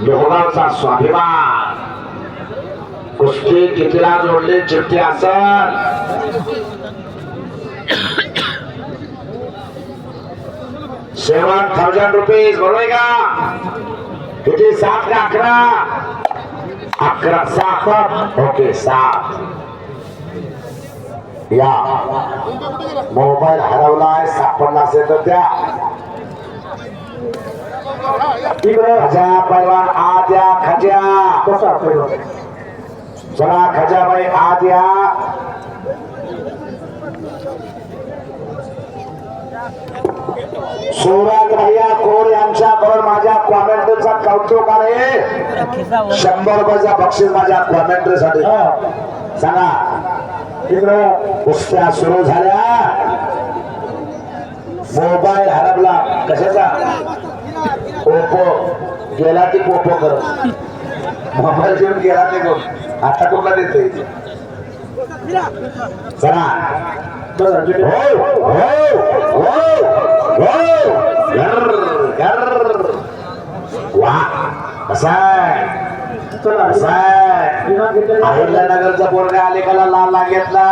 लोहगावचा स्वाभिमान. कुस्ती कितीला जोडले चिठ्ठी असल. सेवन थाउजंड रुपीज बरोबर का? किती? सात का अकरा? अकरा सात. ओके सात. या. मोबाईल हरवलाय सापडला असेल तर त्या खजा पैलवान आत या खजा पैलवान चला खजाबाई आत या सूरज भैया कोर यांच्याकडून माझ्या कॉमेंट्रीचा कौतुक आहे. शंभर रुपयाचा बक्षीस माझ्या कॉमेंट्रीसाठी सांगा. इकडं. कुस्त्या सुरू झाल्या. मोबाईल हरपला. कशाचा? ओप्पो गेला ती पोपो करत मोबाईल घेऊन गेला ते कोण. आता देतोय? चला. वा कसा विना घेतलेला अहिल्यानगरचा पोरगा आलेकाला लाल लागेतला.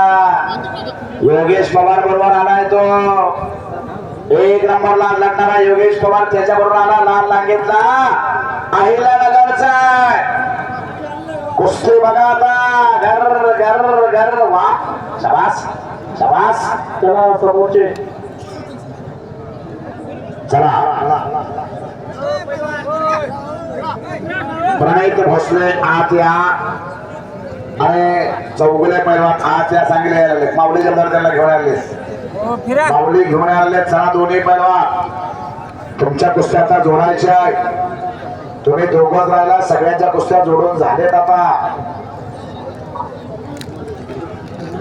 योगेश पवार बरोबर आलाय तो. एक नंबरला लढणारा योगेश पवार त्याच्याबरोबर आला लाल लांगेतला. अहिला नगरचा. कुस्ती बघा आता. घर घर घर. वा. शबास शबास. चला समोरचे. चला. प्रणित भोसले आत या. अरे चौगुले पैलवान आत या सांगितले लागले दर्जाला घेऊन आले माऊली घेऊन आले दोन्ही पैलवान तुमच्या कुस्त्याचा जोडायच्या आहे तुम्ही दोघं राहिला सगळ्यांच्या कुस्त्या जोडून झालेत आता.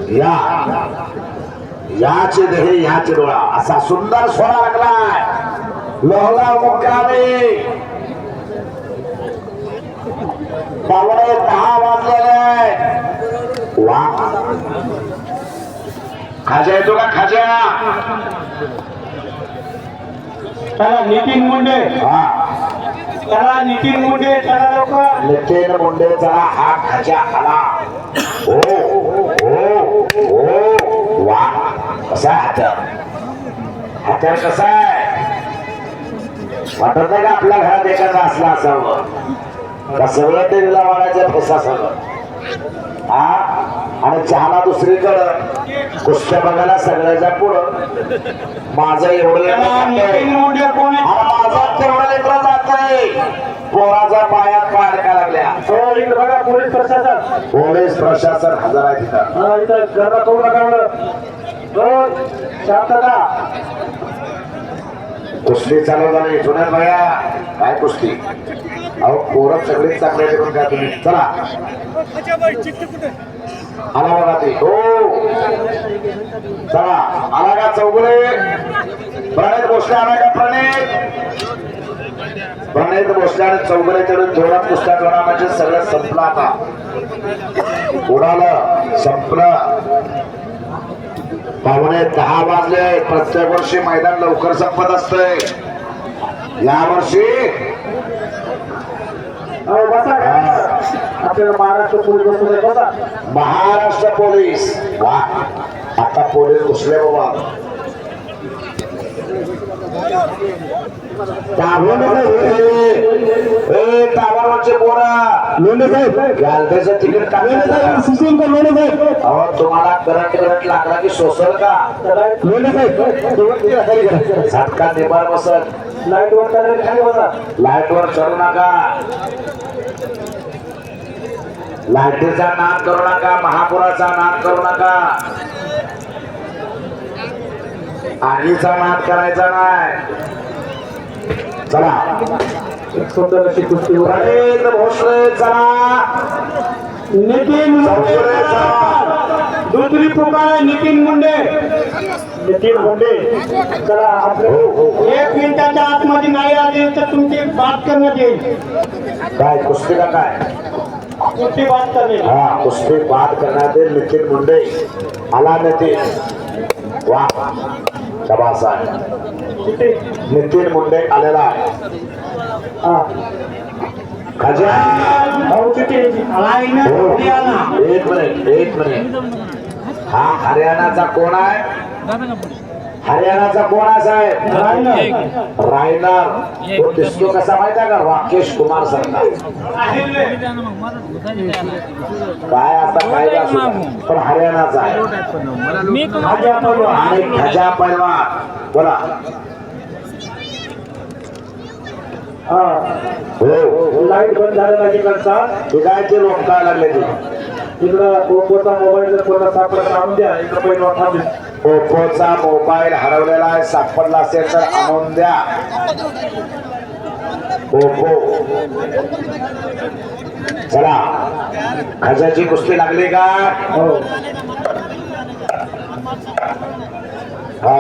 या. याचे दहे याचे डोळा. असा सुंदर सोळा लागलाय लोहला मुक्कामी. पावणे दहा वाजलेले. वा. खाजा येतो का खाजा? चला नितीन मुंडे. हा. चला नितीन मुंडे चला लोक नितीन मुंडेचा हा खाजा आला. हो हो हो वा. कसा आहे हात्यार हात्यार कसा आहे? वाटत नाही का आपल्या घरात एखादा असला असावं? का सगळं टीव्हीला वाढायचं पैसा सगळं हा? आणि चहाला दुसरीकडं. कुस्त्या बघायला सगळ्याच्या पुढं. माझं एवढं माझा तेवढं लेकरं जातंय पोराच्या पायात पाडका लागल्या? हो इकडे बघा पोलीस प्रशासन. पोलीस प्रशासन हजर आहे तिथं. इथं करू नका म्हणलं हो शांतता कुस्ती चालू झाली जुन्यात भया काय कुस्ती? अहो पोरं सगळीच चांगले करून काय तुम्ही. चला. आला बघा ते. हो. चला. आला का चौगुले? प्रणित भोसले आला का प्रणित? प्रणित भोसले आणि चौगुले तेवढून जोरात कुस्त्या जोडा म्हणजे सगळं संपलं आता. उडालं संपलं. पावणे दहा वाजले. प्रत्येक वर्षी मैदान लवकर संपत असतंय. या वर्षी हो बसा का आपल्याला महाराष्ट्र पोलीस बसून आहे, बसा महाराष्ट्र पोलीस. वा आता पोलीस घुसले बाबा. तिकीट का लोंढे साहेब अहो तुम्हाला करंट करंट लागला की सोसल का? लोंढे साहेब शेवटची खाली करा. झटका निभार बसत. लाइट वर करायला खाली बसा. लाइट वर चढू नका. लाईटीचा नाद करू नका महापुराचा नाद करू नका. आगीचा नाद करायचा नाही. चला. एक सुंदर अशी कुस्ती उभा आहे. प्रणित भोसले चला. नितीन. दुसरी पुकार नितीन मुंडे. नितीन मुंडे. चला आपले एक मिनिटाच्या आतमध्ये नाही आले तर तुमची बात करण्यात येईल. काय कुस्ती का काय? तुमची बात करणे. हा करण्यात येईल नितीन मुंडे. आला नितीन वा. शबास आहे नितीन मुंडे आलेला आहे. हा. एक मिनिट एक मिनिट. हा हरियाणाचा कोण आहे? हरियाणाचा कोण आहे साहेब? रायना रायनर तो दिसतो कसा माहिती आहे का? राकेश कुमार सरकार. काय आता काय असू. पण हरियाणाचा आहे. माझ्या परवा आणि खजा पैलवान बोला. हा. हो. लाइट बंद झालेला तिकडचा. ते लोक काय लागले ते इकडं कोणता मोबाईल जर कोणता सापडत आणून द्या. इकडं पहिलं थांबेल ओप्पोचा मोबाईल हरवलेला आहे. सापडला असेल तर आणून द्या. ओप्पो चला. खजाची कुस्ती लागली का? हो. हा.